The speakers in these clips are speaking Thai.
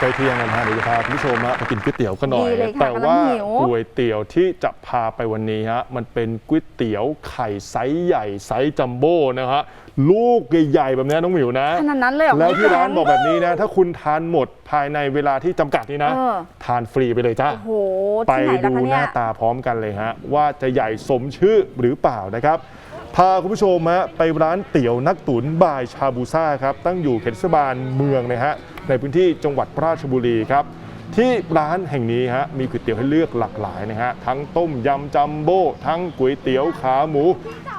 ใกล้เที่ยงแล้วนะฮะเดี๋ยวจะพาคุณผู้ชมมากินก๋วยเตี๋ยวกันหน่อย ดีเลยค่ะแต่ว่ากำลังหิว ก๋วยเตี๋ยวที่จะพาไปวันนี้ฮะมันเป็นก๋วยเตี๋ยวไข่ไซส์ใหญ่ไซส์จัมโบ้นะฮะลูกใหญ่ๆแบบนี้น้องหมิวนะ ขนาดนั้นเลยเหรอแล้วที่คุณร้านแบงค์บอกแบบนี้นะ ถ้าคุณทานหมดภายในเวลาที่จำกัดนี้นะ เออ ทานฟรีไปเลยจ้า โอ้โหไปที่ไหนล่ะดูคะหเนี่น้ายตาพร้อมกันเลยฮะ ว่าจะใหญ่สมชื่อหรือเปล่านะครับ พาคุณผู้ชมฮะไปร้านเตี๋ยวนักตุนบายชาบูซ่าครับตั้งอยู่เขตเทศบาลเมืองนะฮะในพื้นที่จังหวัดราชบุรีครับที่ร้านแห่งนี้ฮะมีก๋วยเตี๋ยวให้เลือกหลากหลายนะฮะทั้งต้มยำจัมโบ้ทั้งก๋วยเตี๋ยวขาหมู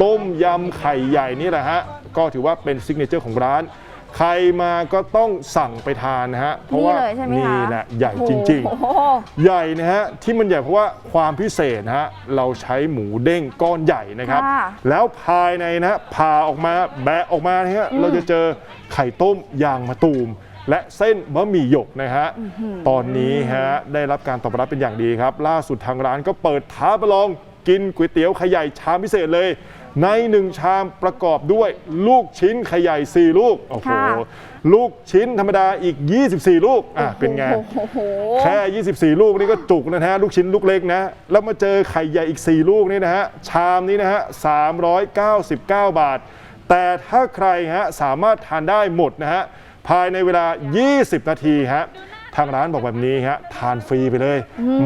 ต้มยำไข่ใหญ่นี่แหละฮะก็ถือว่าเป็นซิกเนเจอร์ของร้าน ใครมาก็ต้องสั่งไปทานนะฮะเพราะนี่ว่าเลยใช่ไหมคะนี่แหละใหญ่จริง โอ้โห ๆ ใหญ่นะฮะที่มันใหญ่เพราะว่าความพิเศษนะฮะเราใช้หมูเด้งก้อนใหญ่นะครับ ค่ะแล้วภายในนะฮะผ่าออกมาแบะออกมานะฮะเราจะเจอไข่ต้มยางมะตูม และเส้นบะหมี่หยกนะฮะตอนนี้ฮะได้รับการตอบรับเป็นอย่างดีครับ ล่าสุดทางร้านก็เปิดท้าประลองกินก๋วยเตี๋ยวไข่ใหญ่ชามพิเศษเลย ในหนึ่งชามประกอบด้วยลูกชิ้นไข่ใหญ่สี่ลูก โอ้โห ค่ะลูกชิ้นธรรมดาอีก 24 ลูก อะ เป็นไง โอ้โห แค่ 24 ลูกนี่ก็จุกนะฮะ ลูกชิ้นลูกเล็กนะ แล้วมาเจอไข่ใหญ่อีก 4 ลูกนี่นะฮะ ชามนี้นะฮะ 399 บาท แต่ถ้าใครฮะ สามารถทานได้หมดนะฮะ ภายในเวลา 20 นาทีฮะทางร้านบอกแบบนี้ฮะทานฟรีไปเลย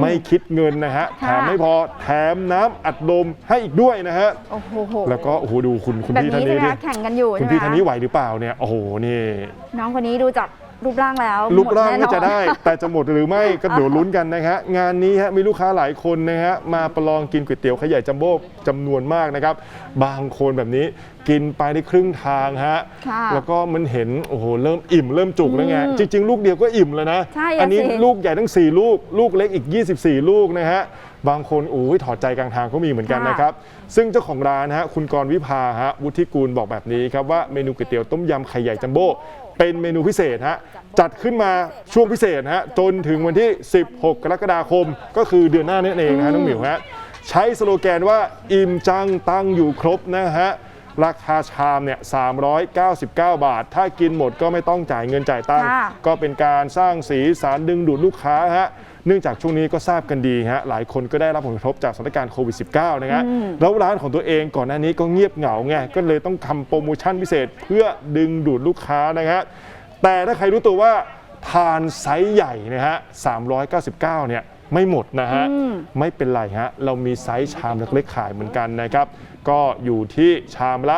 ไม่คิดเงินนะฮะแถค่ะมไม่พอแถมน้ำอัดลมให้อีกด้วยนะฮะโอ้โหแล้วก็โอ้โหดูคุณคุณแบบพี่ท่านนี้ใช่นี้ไหมดิคะแข่งกันอยู่คุใช่ณไหมพี่ท่านนี้คะไหวหรือเปล่าเนี่ยโอ้โหนี่ น้องคนนี้ดูจาก รูปร่างแล้วรูปร่างหมก็แน่นอนจะได้ แต่จะหมดหรือไม่ก็เดี๋ยวลุ้นกันนะฮะงานนี้ฮะมีลูกค้าหลายคนนะฮะมาประลองกินก๋วยเตี๋ยวขยายจัมโบ้จำนวนมากนะครับบางคนแบบนี้กินไปได้ครึ่งทางฮะค่ะแล้วก็มันเห็นโอ้โหเริ่มอิ่มเริ่มจุกแล้วไงอืมจริง ๆ ลูกเดียวก็อิ่มแล้วนะ ใช่อะอันี้สิ ลูกใหญ่ทั้ง 4 ลูก ลูกเล็กอีก 24 ลูกนะฮะ บางคนโอ้ยถอดใจกลางทางก็มีเหมือนกันค่ะนะครับ ซึ่งเจ้าของร้านนะฮะคุณกรณ์วิภาฮะวุฒิกูลบอกแบบนี้ครับว่าเมนูก๋วยเตี๋ยวต้มยำไข่ใหญ่จัมโบ้เป็นเมนูพิเศษฮะจัดขึ้นมาช่วงพิเศษฮะจนถึงวันที่ 16 กรกฎาคม ก็คือเดือนหน้านั่นเองนะฮะน้องหมิวฮะใช้สโลแกนว่าอิ่มจังตั้งอยู่ครบนะฮะราคาชามเนี่ย 399 บาท ถ้ากินหมดก็ไม่ต้องจ่ายเงินจ่ายตังค์ค่ะก็เป็นการสร้างสีสารดึงดูดลูกค้าฮะ เนื่องจากช่วงนี้ก็ทราบกันดีฮะหลายคนก็ได้รับผลกระทบจากสถานการณ์โควิด -19 นะฮะแล้วร้านของตัวเองก่อนหน้านี้ก็เงียบเหงาไงก็เลยต้องทำโปรโมชั่นพิเศษเพื่อดึงดูดลูกค้านะฮะแต่ถ้าใครรู้ตัวว่าทานไซส์ใหญ่นะฮะ399 เนี่ย ไม่หมดนะฮะ ไม่เป็นไรฮะ เรามีไซส์ชามเล็กๆขายเหมือนกันนะครับ ก็อยู่ที่ชามละ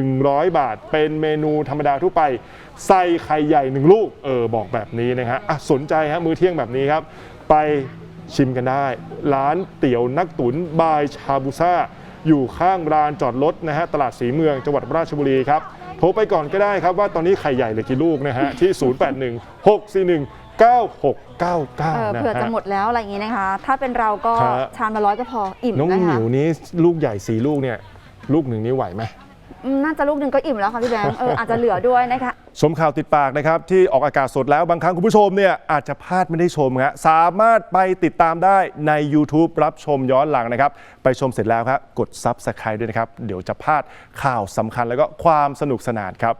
100 บาท เป็นเมนูธรรมดาทั่วไป ใส่ไข่ใหญ่หนึ่งลูก เออ บอกแบบนี้นะฮะอะสนใจฮะมื้อเที่ยงแบบนี้ครับ ไปชิมกันได้ ร้านเตี๋ยวนักตุนบายชาบูซ่า อยู่ข้างร้านจอดรถนะฮะ ตลาดสีเมืองจังหวัดราชบุรีครับโทรไปก่อนก็ได้ครับว่าตอนนี้ไข่ใหญ่เหลือกี่ลูกนะฮะที่ 081 641 เออ9699นะเผื่อจะฮะ หมดแล้วอะไรอย่างนี้นะคะ ถ้าเป็นเราก็ครับ ชามละร้อยก็พออิ่มน้องนะหคะมิวนี้ลูกใหญ่สี่ลูกเนี่ยลูกหนึ่งนี้ไหวไหม อืมน่าจะลูกหนึ่งก็อิ่มแล้วค่ะพี่แบงค์เอออาจจะเหลือด้วยนะคะ ชมข่าวติดปากนะครับ ที่ออกอากาศสดแล้วบางครั้งคุณผู้ชมเนี่ยอาจจะพลาดไม่ได้ชมครับสามารถไปติดตามได้ใน YouTube รับชมย้อนหลังนะครับ ไปชมเสร็จแล้วครับกด Subscribe ด้วยนะครับ เดี๋ยวจะพลาดข่าวสำคัญแล้วก็ความสนุกสนานครับ